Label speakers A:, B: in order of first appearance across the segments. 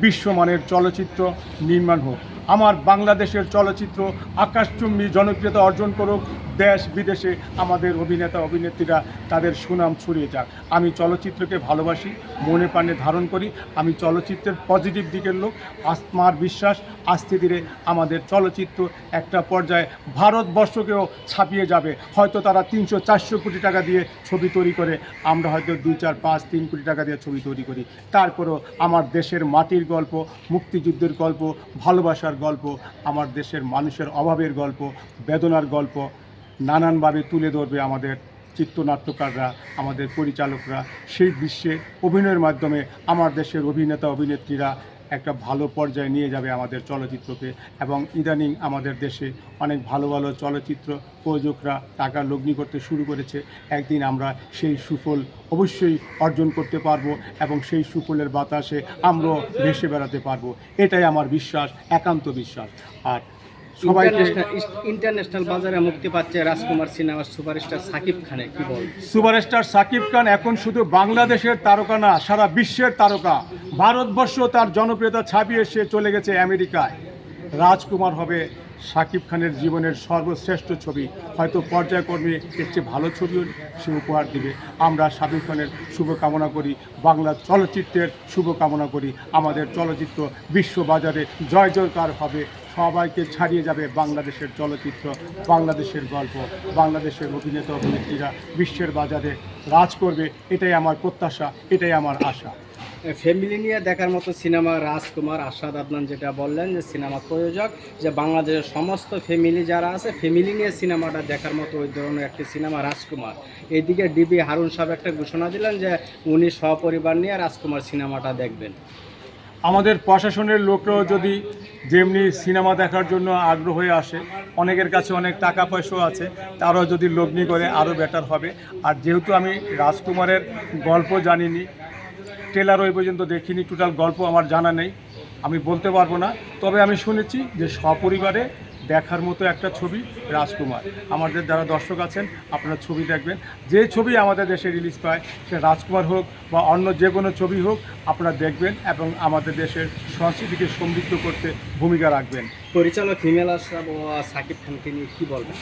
A: বিশ্বমানের চলচ্চিত্র নির্মাণ হোক। আমার বাংলাদেশের চলচ্চিত্র আকাশচুম্বী জনপ্রিয়তা অর্জন করুক, দেশ বিদেশে আমাদের অভিনেতা, অভিনেত্রীরা তাদের সুনাম ছড়িয়ে যাক। আমি চলচ্চিত্রকে ভালোবাসি, মনে প্রাণে ধারণ করি, আমি চলচ্চিত্রের পজিটিভ দিকের লোক। আমার বিশ্বাস, আস্তে ধীরে আমাদের চলচ্চিত্র একটা পর্যায়ে ভারতবর্ষকেও ছাপিয়ে যাবে। হয়তো তারা তিনশো চারশো কোটি টাকা দিয়ে ছবি তৈরি করে, আমরা হয়তো দুই, চার, পাঁচ, তিন কোটি টাকা দিয়ে ছবি তৈরি করি। তারপরেও আমার দেশের মাটির গল্প, মুক্তিযুদ্ধের গল্প, ভালোবাসার গল্প, আমার দেশের মানুষের অভাবের গল্প, বেদনার গল্প নানানভাবে তুলে ধরবে আমাদের চিত্রনাট্যকাররা, আমাদের পরিচালকরা। সেই দৃশ্যে অভিনয়ের মাধ্যমে আমার দেশের অভিনেতা, অভিনেত্রীরা একটা ভালো পর্যায়ে নিয়ে যাবে আমাদের চলচ্চিত্রকে এবং ইদানিং আমাদের দেশে অনেক ভালো ভালো চলচ্চিত্র প্রযোজকরা টাকা লগ্নি করতে শুরু করেছে। একদিন আমরা সেই সুফল অবশ্যই অর্জন করতে পারব এবং সেই সুফলের বাতাসে আমরাও ভেসে বেড়াতে পারব। এটাই আমার বিশ্বাস, একান্ত বিশ্বাস। আর সবাইকে
B: ইন্টারন্যাশনাল বাজারে মুক্তি পাচ্ছে রাজকুমার সিনেমার সুপারস্টার সাকিব খানের কি বল?
A: সুপারস্টার সাকিব খান এখন শুধু বাংলাদেশের তারকা না সারা বিশ্বের তারকা। ভারতবর্ষ তার জনপ্রিয়তা ছাপিয়ে সে চলে গেছে আমেরিকায়। রাজকুমার হবে সাকিব খানের জীবনের সর্বশ্রেষ্ঠ ছবি। হয়তো পর্যায়ক্রমে চেয়ে ভালো ছবিও সে উপহার দিবে। আমরা সাকিব খানের শুভকামনা করি বাংলা চলচ্চিত্রের শুভকামনা করি। আমাদের চলচ্চিত্র বিশ্ববাজারে জয় জয়কার হবে সবাইকে ছাড়িয়ে যাবে বাংলাদেশের চলচ্চিত্র বাংলাদেশের গল্প বাংলাদেশের অভিনেতা অভিনেত্রীরা বিশ্বের বাজারে রাজ করবে এটাই আমার প্রত্যাশা এটাই আমার আশা।
B: ফ্যামিলি নিয়ে দেখার মতো সিনেমা রাজকুমার আসাদ আদনান যেটা বললেন যে সিনেমা প্রয়োজক যে বাংলাদেশের সমস্ত ফ্যামিলি যারা আছে ফ্যামিলি নিয়ে সিনেমাটা দেখার মতো ওই ধরনের একটি সিনেমা রাজকুমার। এইদিকে ডিবি হারুন সাহেব একটা ঘোষণা দিলেন যে উনি সপরিবার নিয়ে রাজকুমার সিনেমাটা দেখবেন।
A: আমাদের প্রশাসনের লোকরাও যদি যেমনি সিনেমা দেখার জন্য আগ্রহ হয়ে আসে, অনেকের কাছে অনেক টাকা পয়সাও আছে, তারাও যদি লগ্নি করে আরও বেটার হবে। আর যেহেতু আমি রাজকুমারের গল্প জানিনি ট্রেলার ওই পর্যন্ত দেখিনি টোটাল গল্প আমার জানা নেই, আমি বলতে পারব না। তবে আমি শুনেছি যে সপরিবারে দেখার মতো একটা ছবি রাজকুমার। আমাদের যারা দর্শক আছেন আপনারা ছবি দেখবেন। যে ছবি আমাদের দেশে রিলিজ পায় সে রাজকুমার হোক বা অন্য যে কোনো ছবি হোক আপনারা দেখবেন এবং আমাদের দেশের সংস্কৃতিকে সমৃদ্ধ করতে ভূমিকা রাখবেন।
B: পরিচালক হিমেল আশরাফ ও সাকিব খানকে নিয়ে কী বলবেন?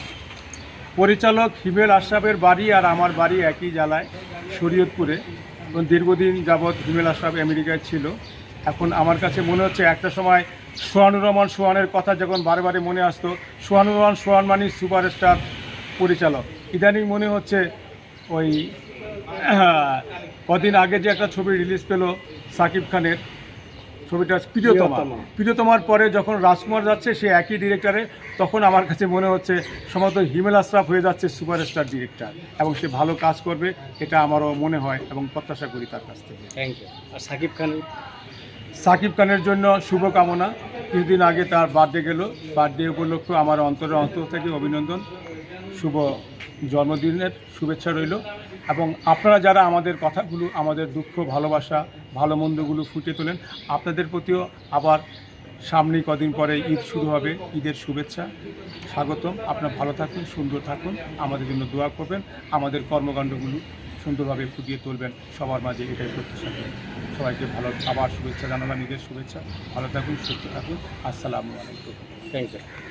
A: পরিচালক হিমেল আশরাফের বাড়ি আর আমার বাড়ি একই জেলায় শরীয়তপুরে। এবং দীর্ঘদিন যাবৎ হিমেল আশরাফ আমেরিকায় ছিল। এখন আমার কাছে মনে হচ্ছে একটা সময় সোহানুর রহমান সোহানের কথা যখন বারে বারে মনে আসতো সোহানুর রহমান সোহান মানি সুপারস্টার পরিচালক। ইদানিং মনে হচ্ছে ওই কদিন আগে যে একটা ছবি রিলিজ পেল সাকিব খানের ছবিটা প্রিয়তমা।
B: প্রিয়তমা।
A: প্রিয়তমার পরে যখন রাজকুমার যাচ্ছে সে একই ডিরেক্টরে তখন আমার কাছে মনে হচ্ছে সম্ভবত হিমেল আশরাফ হয়ে যাচ্ছে সুপারস্টার ডিরেক্টর এবং সে ভালো কাজ করবে এটা আমারও মনে হয় এবং প্রত্যাশা করি তার কাছ থেকে।
B: থ্যাংক ইউ আর সাকিব খান
A: সাকিব খানের জন্য শুভকামনা। কিছুদিন আগে তার বার্থডে গেল। বার্থডে উপলক্ষে আমার অন্তরের অন্তর থেকে অভিনন্দন। শুভ জন্মদিনের শুভেচ্ছা রইল। এবং আপনারা যারা আমাদের কথাগুলো, আমাদের দুঃখ, ভালোবাসা, ভালো মন্দগুলো ফুটে তোলেন, আপনাদের প্রতিও আবার সামনেই কদিন পরে ঈদ শুরু হবে, ঈদের শুভেচ্ছা। স্বাগতম। আপনারা ভালো থাকুন, সুন্দর থাকুন। আমাদের জন্য দোয়া করবেন। আমাদের কর্মকাণ্ডগুলো সুন্দরভাবে ফুটিয়ে তুলবেন সবার মাঝে এটাই প্রত্যাশা করি। সবাইকে ভালো আবার শুভেচ্ছা জানালাম, ঈদের শুভেচ্ছা। ভালো থাকুন, সুস্থ থাকুন। আসসালামু আলাইকুম।
B: Thank you